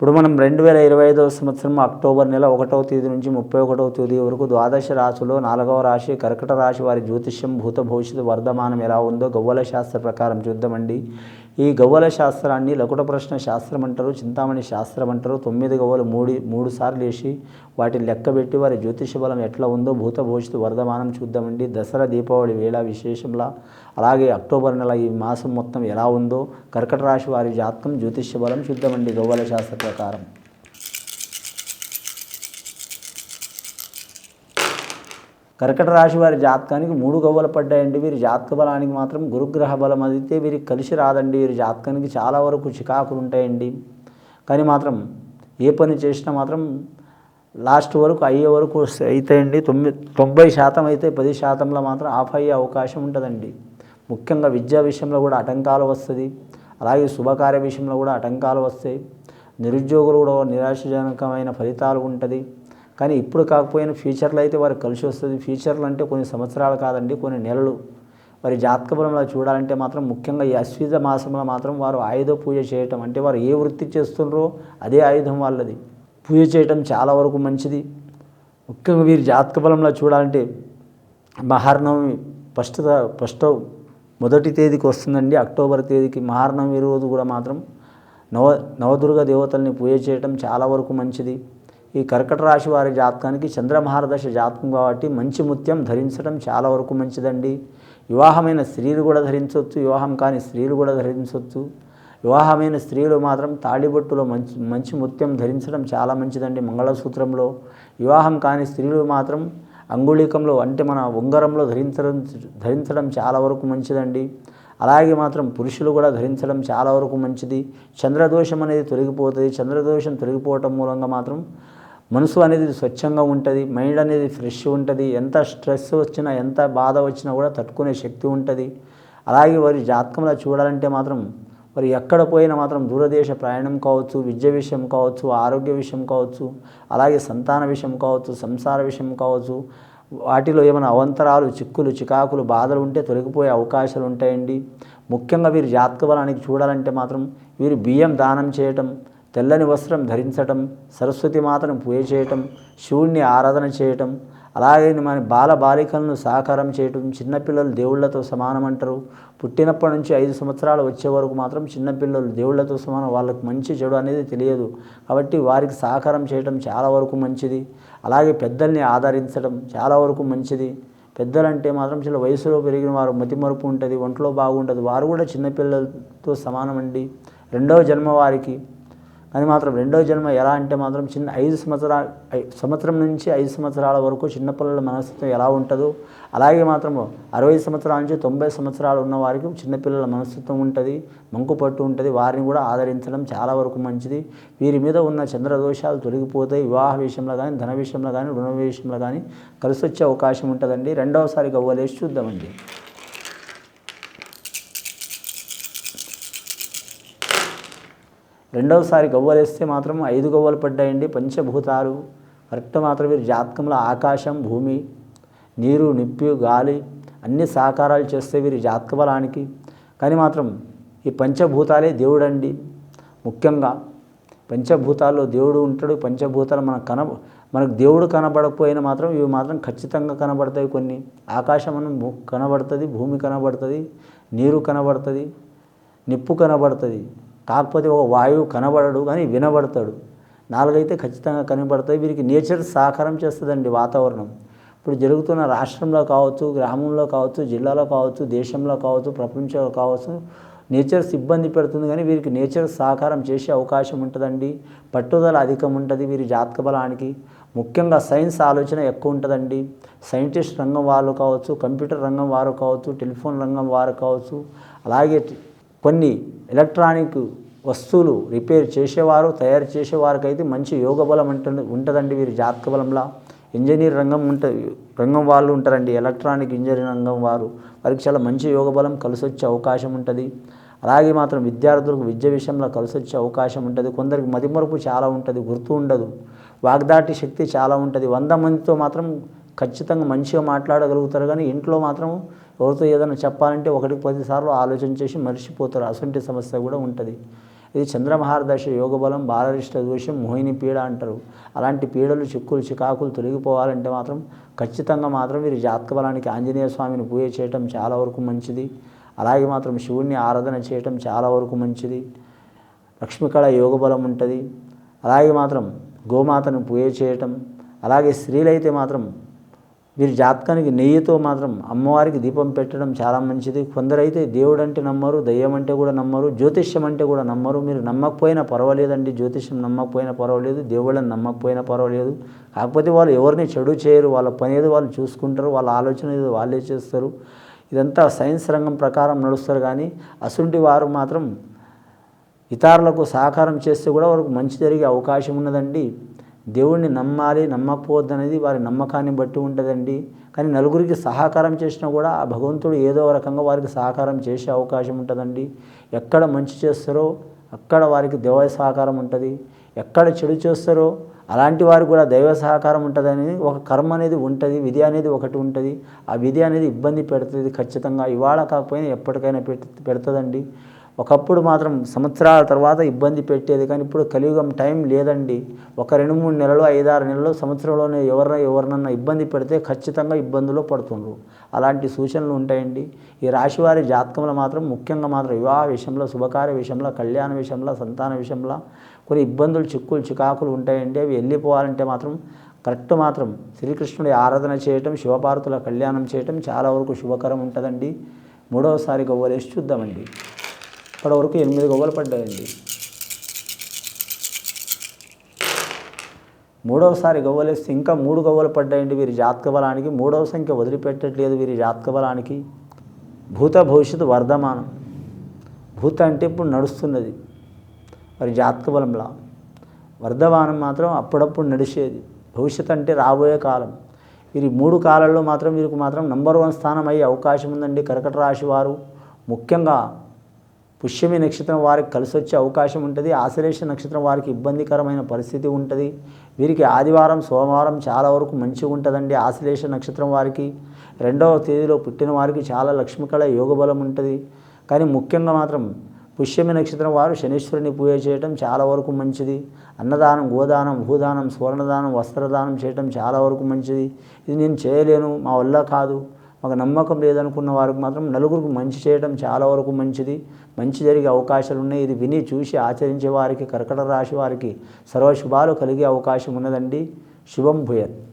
ఇప్పుడు మనం రెండు వేల ఇరవై ఐదవ సంవత్సరం అక్టోబర్ నెల ఒకటవ తేదీ నుంచి ముప్పై ఒకటవ తేదీ వరకు ద్వాదశ రాశిలో నాలుగవ రాశి కర్కట రాశి వారి జ్యోతిష్యం భూత భవిష్యత్తు వర్ధమానం ఎలా ఉందో గవ్వల శాస్త్ర ప్రకారం చూద్దామండి. ఈ గవ్వల శాస్త్రాన్ని లకుట ప్రశ్న శాస్త్రం అంటారు చింతామణి శాస్త్రం అంటారు. తొమ్మిది గవ్వలు మూడు మూడు సార్లు వేసి వాటిని లెక్కబెట్టి వారి జ్యోతిష బలం ఎట్లా ఉందో భూత భవిష్యత్తు వర్ధమానం చూద్దామండి. దసరా దీపావళి వేళ విశేషంలా. అలాగే అక్టోబర్ నెల ఈ మాసం మొత్తం ఎలా ఉందో కర్కట రాశి వారి జాతకం జ్యోతిష్య బలం చూద్దామండి గవ్వల శాస్త్ర ప్రకారం. కర్కట రాశి వారి జాతకానికి మూడు గవ్వలు పడ్డాయండి. వీరి జాతక బలానికి మాత్రం గురుగ్రహ బలం అదితే వీరికి కలిసి రాదండి. వీరి జాతకానికి చాలా వరకు చికాకులు ఉంటాయండి. కానీ మాత్రం ఏ పని చేసినా మాత్రం లాస్ట్ వరకు అయ్యే వరకు అవుతాయండి తొమ్మిది తొంభై శాతం అయితే పది శాతంలో మాత్రం ఆఫ్ అయ్యే అవకాశం ఉంటుందండి. ముఖ్యంగా విద్యా విషయంలో కూడా ఆటంకాలు వస్తుంది. అలాగే శుభకార్య విషయంలో కూడా ఆటంకాలు వస్తాయి. నిరుద్యోగులు కూడా నిరాశజనకమైన ఫలితాలు ఉంటుంది. కానీ ఇప్పుడు కాకపోయినా ఫ్యూచర్లో అయితే వారికి కలిసి వస్తుంది. ఫ్యూచర్లు అంటే కొన్ని సంవత్సరాలు కాదండి కొన్ని నెలలు. వారి జాతక బలంలో చూడాలంటే మాత్రం ముఖ్యంగా ఈ అశ్విజ మాసంలో మాత్రం వారు ఆయుధ పూజ చేయటం అంటే వారు ఏ వృత్తి చేస్తున్నారో అదే ఆయుధం వాళ్ళది. పూజ చేయటం చాలా వరకు మంచిది. ముఖ్యంగా వీరి జాతక బలంలో చూడాలంటే మహార్నవమి ఫస్ట్ ఫస్ట్ మొదటి తేదీకి వస్తుందండి. అక్టోబర్ తేదీకి మహార్నవమి రోజు కూడా మాత్రం నవ నవదుర్గ దేవతల్ని పూజ చేయటం చాలా వరకు మంచిది. ఈ కర్కట రాశి వారి జాతకానికి చంద్రమహారదశ జాతకం కాబట్టి మంచి ముత్యం ధరించడం చాలా వరకు మంచిదండి. వివాహమైన స్త్రీలు కూడా ధరించవచ్చు వివాహం కాని స్త్రీలు కూడా ధరించవచ్చు. వివాహమైన స్త్రీలు మాత్రం తాళిబొట్టులో మంచి మంచి ముత్యం ధరించడం చాలా మంచిదండి మంగళసూత్రంలో. వివాహం కాని స్త్రీలు మాత్రం అంగుళీకంలో అంటే మన ఉంగరంలో ధరించడం ధరించడం చాలా వరకు మంచిదండి. అలాగే మాత్రం పురుషులు కూడా ధరించడం చాలా వరకు మంచిది. చంద్రదోషం అనేది తొలగిపోతుంది. చంద్రదోషం తొలగిపోవటం మూలంగా మాత్రం మనసు అనేది స్వచ్ఛంగా ఉంటుంది మైండ్ అనేది ఫ్రెష్ ఉంటుంది ఎంత స్ట్రెస్ వచ్చినా ఎంత బాధ వచ్చినా కూడా తట్టుకునే శక్తి ఉంటుంది. అలాగే వారి జాతకంలో చూడాలంటే మాత్రం వారు ఎక్కడ పోయినా మాత్రం దూరదేశ ప్రయాణం కావచ్చు విద్య విషయం కావచ్చు ఆరోగ్య విషయం కావచ్చు అలాగే సంతాన విషయం కావచ్చు సంసార విషయం కావచ్చు వాటిలో ఏమైనా అవంతరాలు చిక్కులు చికాకులు బాధలు ఉంటే తొలగిపోయే అవకాశాలు ఉంటాయండి. ముఖ్యంగా వీరి జాతక బలానికి చూడాలంటే మాత్రం వీరు బియ్యం దానం చేయటం తెల్లని వస్త్రం ధరించటం సరస్వతి మాతను పూజ చేయటం శివుణ్ణి ఆరాధన చేయటం అలాగే మన బాల బాలికలను సహకారం చేయటం చిన్నపిల్లలు దేవుళ్ళతో సమానం అంటారు. పుట్టినప్పటి నుంచి ఐదు సంవత్సరాలు వచ్చే వరకు మాత్రం చిన్నపిల్లలు దేవుళ్ళతో సమానం వాళ్ళకి మంచి చెడు అనేది తెలియదు. కాబట్టి వారికి సహకారం చేయటం చాలా వరకు మంచిది. అలాగే పెద్దల్ని ఆదరించడం చాలా వరకు మంచిది. పెద్దలంటే మాత్రం చాలా వయసులో పెరిగిన వారు మతిమరుపు ఉంటుంది ఒంట్లో బాగుంటుంది వారు కూడా చిన్నపిల్లలతో సమానం అండి రెండవ జన్మ వారికి అది మాత్రం రెండో జన్మ ఎలా అంటే మాత్రం చిన్న ఐదు సంవత్సరాల సంవత్సరం నుంచి ఐదు సంవత్సరాల వరకు చిన్నపిల్లల మనస్తత్వం ఎలా ఉంటుందో అలాగే మాత్రం అరవై సంవత్సరాల నుంచి తొంభై సంవత్సరాలు ఉన్న వారికి చిన్నపిల్లల మనస్తత్వం ఉంటుంది మంకు పట్టు ఉంటుంది వారిని కూడా ఆదరించడం చాలా వరకు మంచిది. వీరి మీద ఉన్న చంద్రదోషాలు తొలగిపోతాయి వివాహ విషయంలో కానీ ధన విషయంలో కానీ రుణ విషయంలో కానీ కలిసి వచ్చే అవకాశం ఉంటుందండి. రెండవసారి గవ్వలేసి చూద్దామండి. రెండవసారి గవ్వలేస్తే మాత్రం ఐదు గవ్వలు పడ్డాయండి. పంచభూతాలు. కరెక్ట్ మాత్రం వీరి జాతకంలో ఆకాశం భూమి నీరు నిప్పు గాలి అన్ని సహకారాలు చేస్తే వీరి జాతక బలానికి కానీ మాత్రం ఈ పంచభూతాలే దేవుడండి. ముఖ్యంగా పంచభూతాల్లో దేవుడు ఉంటాడు. పంచభూతాలు మనకు కన మనకు దేవుడు కనబడకపోయినా మాత్రం ఇవి మాత్రం ఖచ్చితంగా కనబడతాయి కొన్ని. ఆకాశం మనం భూ- కనబడుతుంది భూమి కనబడుతుంది నీరు కనబడుతుంది నిప్పు కనబడుతుంది. కాకపోతే ఒక వాయువు కనబడడు కానీ వినబడతాడు. నాలుగైతే ఖచ్చితంగా కనబడతాయి. వీరికి నేచర్ సహకారం చేస్తుందండి వాతావరణం. ఇప్పుడు జరుగుతున్న రాష్ట్రంలో కావచ్చు గ్రామంలో కావచ్చు జిల్లాలో కావచ్చు దేశంలో కావచ్చు ప్రపంచంలో కావచ్చు నేచర్స్ ఇబ్బంది పెడుతుంది కానీ వీరికి నేచర్ సహకారం చేసే అవకాశం ఉంటుందండి. పట్టుదల అధికం ఉంటుంది వీరి జాతక బలానికి. ముఖ్యంగా సైన్స్ ఆలోచన ఎక్కువ ఉంటుందండి. సైంటిస్ట్ రంగం వాళ్ళు కావచ్చు కంప్యూటర్ రంగం వారు కావచ్చు టెలిఫోన్ రంగం వారు కావచ్చు అలాగే కొన్ని ఎలక్ట్రానిక్ వస్తువులు రిపేర్ చేసేవారు తయారు చేసేవారికి అయితే మంచి యోగ బలం ఉంటుంది ఉంటుందండి వీరి జాతక బలంలా. ఇంజనీర్ రంగం ఉంటుంది రంగం వాళ్ళు ఉంటారండి ఎలక్ట్రానిక్ ఇంజనీర్ రంగం వారు. వారికి చాలా మంచి యోగ బలం కలిసి వచ్చే అవకాశం ఉంటుంది. అలాగే మాత్రం విద్యార్థులకు విద్య విషయంలో కలిసి వచ్చే అవకాశం ఉంటుంది. కొందరికి మదిమరుపు చాలా ఉంటుంది గుర్తు ఉండదు. వాగ్దాటి శక్తి చాలా ఉంటుంది. వంద మందితో మాత్రం ఖచ్చితంగా మంచిగా మాట్లాడగలుగుతారు. కానీ ఇంట్లో మాత్రం ఎవరితో ఏదైనా చెప్పాలంటే ఒకటికి పదిసార్లు ఆలోచన చేసి మర్చిపోతారు. అసంటి సమస్య కూడా ఉంటుంది. ఇది చంద్రమహారదశ యోగబలం బాలరిష్ట దోషం మోహిని పీడ అంటారు. అలాంటి పీడలు చిక్కులు చికాకులు తొలగిపోవాలంటే మాత్రం ఖచ్చితంగా మాత్రం వీరి జాతక బలానికి ఆంజనేయ స్వామిని పూజ చేయటం చాలా వరకు మంచిది. అలాగే మాత్రం శివుణ్ణి ఆరాధన చేయటం చాలా వరకు మంచిది. లక్ష్మీకళ యోగబలం ఉంటుంది. అలాగే మాత్రం గోమాతను పూజ చేయటం. అలాగే స్త్రీలైతే మాత్రం వీరి జాతకానికి నెయ్యితో మాత్రం అమ్మవారికి దీపం పెట్టడం చాలా మంచిది. కొందరైతే దేవుడు అంటే నమ్మరు దయ్యం అంటే కూడా నమ్మరు జ్యోతిష్యం అంటే కూడా నమ్మరు. మీరు నమ్మకపోయినా పర్వాలేదండి. జ్యోతిష్యం నమ్మకపోయినా పర్వాలేదు. దేవుళ్ళని నమ్మకపోయినా పర్వాలేదు. కాకపోతే వాళ్ళు ఎవరిని చెడు చేయరు. వాళ్ళ పని ఏదో వాళ్ళు చూసుకుంటారు. వాళ్ళ ఆలోచన ఏదో వాళ్ళే చేస్తారు. ఇదంతా సైన్స్ రంగం ప్రకారం నడుస్తారు కానీ అసుంటి వారు మాత్రం ఇతరులకు సహకారం చేస్తే కూడా వారికి మంచి జరిగే అవకాశం ఉన్నదండి. దేవుణ్ణి నమ్మాలి నమ్మకపోవద్దు అనేది వారి నమ్మకాన్ని బట్టి ఉంటుందండి. కానీ నలుగురికి సహకారం చేసినా కూడా ఆ భగవంతుడు ఏదో రకంగా వారికి సహకారం చేసే అవకాశం ఉంటుందండి. ఎక్కడ మంచి చేస్తారో అక్కడ వారికి దైవ సహకారం ఉంటుంది. ఎక్కడ చెడు చేస్తారో అలాంటి వారికి కూడా దైవ సహకారం ఉంటుందని ఒక కర్మ అనేది ఉంటుంది విధి అనేది ఒకటి ఉంటుంది. ఆ విధి అనేది ఇబ్బంది పెడుతుంది ఖచ్చితంగా. ఇవాళ కాకపోయినా ఎప్పటికైనా పెడుతుందండి. ఒకప్పుడు మాత్రం సంవత్సరాల తర్వాత ఇబ్బంది పెట్టేది కానీ ఇప్పుడు కలియుగం టైం లేదండి. ఒక రెండు మూడు నెలలు ఐదారు నెలలు సంవత్సరంలోనే ఎవరిన ఎవరినన్నా ఇబ్బంది పెడితే ఖచ్చితంగా ఇబ్బందులు పడుతుండ్రు. అలాంటి సూచనలు ఉంటాయండి. ఈ రాశివారి జాతకంలో మాత్రం ముఖ్యంగా మాత్రం వివాహ విషయంలో శుభకార్య విషయంలో కళ్యాణ విషయంలో సంతాన విషయంలో కొన్ని ఇబ్బందులు చిక్కులు చికాకులు ఉంటాయండి. అవి వెళ్ళిపోవాలంటే మాత్రం కరెక్ట్ మాత్రం శ్రీకృష్ణుడి ఆరాధన చేయటం శివపార్వతుల కళ్యాణం చేయటం చాలా వరకు శుభకరం ఉంటుందండి. మూడవసారి గవ్వలేసి చూద్దామండి. ఇప్పటి వరకు ఎనిమిది గవ్వలు పడ్డాయండి. మూడవసారి గవ్వలేస్తే ఇంకా మూడు గవ్వలు పడ్డాయండి వీరి జాతక బలానికి మూడవ సంఖ్య వదిలిపెట్టట్లేదు వీరి జాతక బలానికి భూత భవిష్యత్తు వర్ధమానం. భూత అంటే ఇప్పుడు నడుస్తున్నది. మరి జాతక బలంలా వర్ధమానం మాత్రం అప్పుడప్పుడు నడిచేది. భవిష్యత్ అంటే రాబోయే కాలం. వీరి మూడు కాలాల్లో మాత్రం వీరికి మాత్రం నంబర్ వన్ స్థానం అయ్యే అవకాశం ఉందండి కర్కట రాశి వారు. ముఖ్యంగా పుష్యమి నక్షత్రం వారికి కలిసి వచ్చే అవకాశం ఉంటుంది. ఆశ్లేష నక్షత్రం వారికి ఇబ్బందికరమైన పరిస్థితి ఉంటుంది. వీరికి ఆదివారం సోమవారం చాలా వరకు మంచిగా ఉంటుందండి ఆశ్లేష నక్షత్రం వారికి. రెండవ తేదీలో పుట్టిన వారికి చాలా లక్ష్మికళ యోగబలం ఉంటుంది. కానీ ముఖ్యంగా మాత్రం పుష్యమి నక్షత్రం వారు శనీశ్వరుని పూజ చేయటం చాలా వరకు మంచిది. అన్నదానం గోదానం భూదానం స్వర్ణదానం వస్త్రదానం చేయటం చాలా వరకు మంచిది. ఇది నేను చేయలేను మా వల్ల కాదు. మాకు నమ్మకం లేదనుకున్న వారికి మాత్రం నలుగురికి మంచి చేయడం చాలా వరకు మంచిది. మంచి జరిగే అవకాశాలు ఉన్నాయి. ఇది విని చూసి ఆచరించే వారికి కర్కట రాశి వారికి సర్వశుభాలు కలిగే అవకాశం ఉన్నదండి. శుభం భూయత్.